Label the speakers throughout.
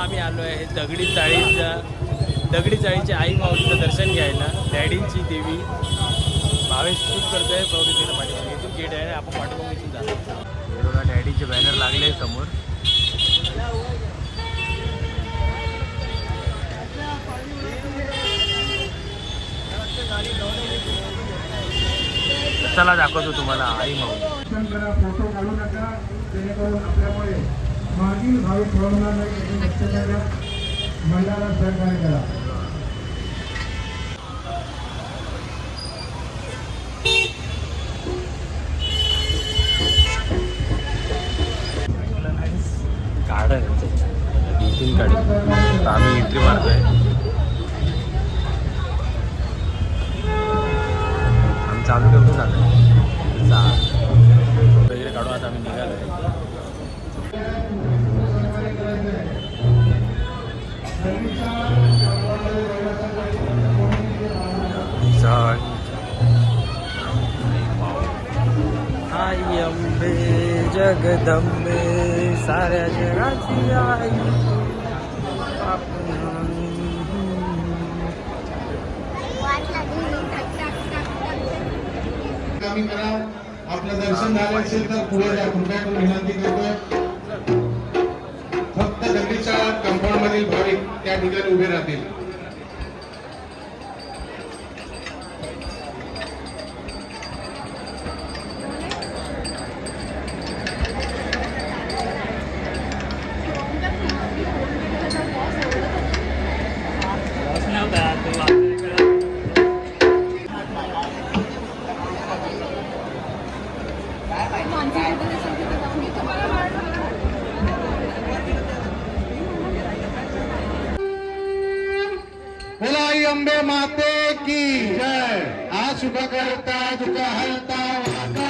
Speaker 1: आम्ही आलो आहे दगडी चाळीच्या दगडी चाळीच्या आई माऊलीचं दर्शन घ्यायला. डॅडींची देवी. भावेश शूट करतोय. बघू तिथं पाठीमागे इथून गेट आहे आपण पाठीमागे इथून जातो बघा डॅडीचे बॅनर लागले समोर. चला दाखवतो तुम्हाला आई माऊली?
Speaker 2: फोटो काढू नका. जेणेकरून आपल्यामुळे मागील भावी होणार नाही याची दक्षता घ्या मंडळाला सहकार्य करा.
Speaker 1: गार्डन आम्ही एंट्री मारतोय. आम्ही चालू ठेवतो चालू. वगैरे काढून आता आम्ही निघालोय. आहे जगदंबे साऱ्या जगाची आई
Speaker 2: कमी करा, आपलं दर्शन झालं असेल तर पुढे जा, कृपया विनंती करतोय. फक्त दगडीच्या कंपाऊंड मधील त्या ठिकाणी उभे राहतील. बोला आई अंबे माते की जय। आज सुख करता दुःख हलता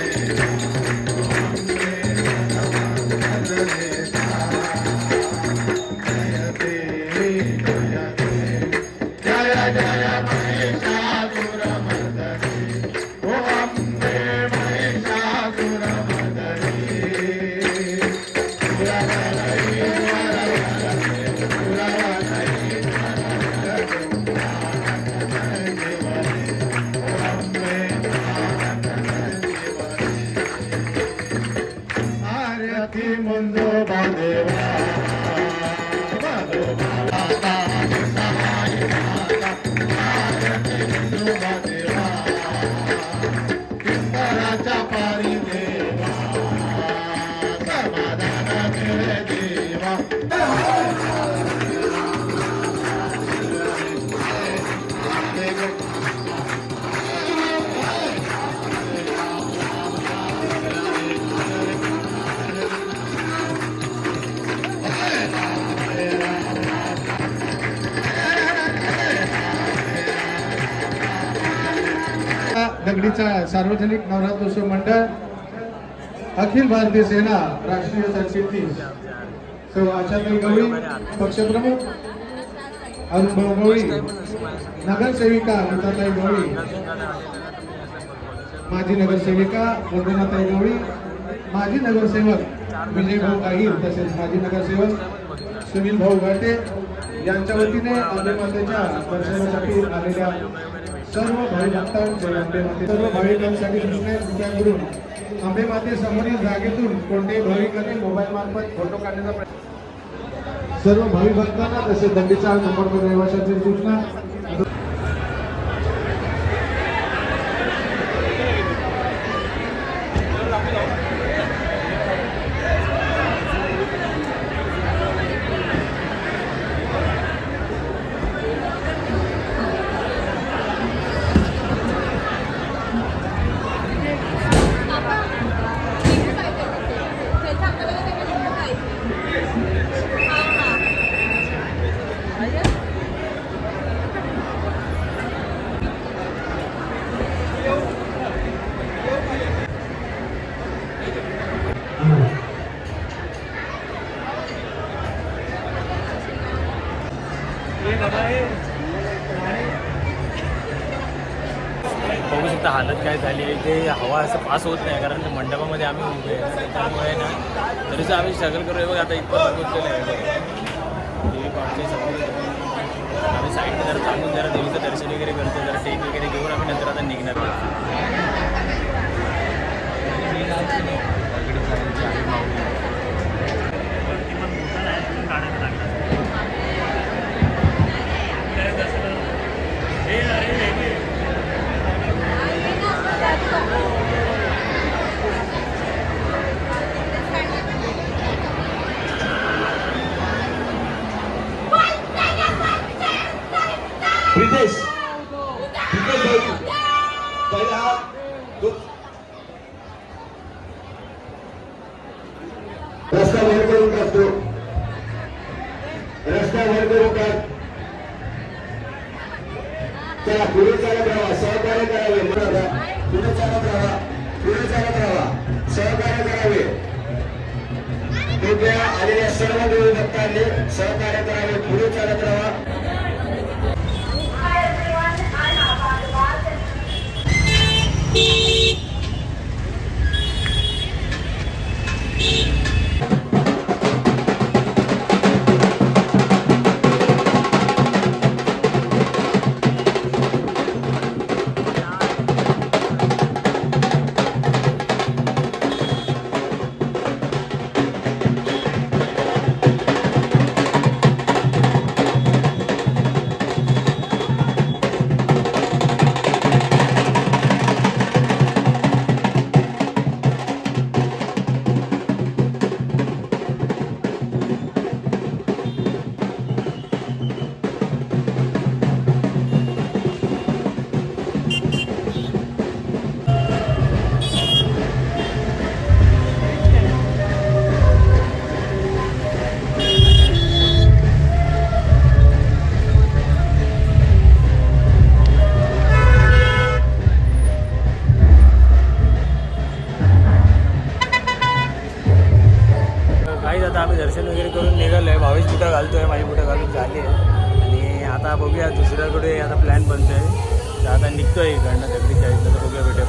Speaker 2: दगडीचा सार्वजनिक नवरात्रोत्सव मंडळ अखिल भारतीय सेना राष्ट्रीय सरचिटणीस सौ आशाताई गवळी पक्षप्रमुख अनुभव गवळी नगरसेविका अमृताताई गवळी माजी नगरसेविका वंदनाताई गवळी माजी नगरसेवक विजयभाऊ गाहीर तसेच माजी नगरसेवक सुनील भाऊ घाटे यांच्या वतीने अंबेमातेच्या दर्शनासाठी आलेल्या सर्व भावी भक्तांचे सर्व भाविकांसाठी सूचना करून अंबेमाते समोरील जागेतून कोणत्याही भाविकांनी मोबाईल मार्फत फोटो काढण्याचा प्रयत्न. सर्व भाविक भक्तांना तसेच दंडीचा नंबर रहिवाशांची सूचना
Speaker 1: बघू शकता हालत काय झाली आहे. ते हवा असं पास होत नाही कारण मंडपामध्ये आम्ही उभे आहे. त्यामुळे ना तरीच आम्ही स्ट्रगल करू बघ आता इतकं बघितलेलं आहे. देवी पावचे सगळे आम्ही साईडने जरा थांबून जरा देवीचं दर्शन वगैरे करतो. जरा टेक वगैरे घेऊन आम्ही नंतर आता निघणार
Speaker 3: रस्ता वर्ग होतात त्याला पुढे चालत राहा सहकार्य करावे. बरोबर. पुढे चालत राहा पुढे चालत राहा. सहकार्य करावे. कृपया आलेल्या सर्व देवी भक्तांनी सहकार्य करावे. पुढे चालत राहा.
Speaker 1: दर्शन वगैरे करून निघालो आहे भावेश बुटं घालतो आहे माझी बुटं घालून झाली आहे आणि आता बघूया दुसऱ्याकडे आता प्लॅन बनतो आहे तर आता निघतो आहे इकडनं दगडी चाळीसला तर बघूया भेटतो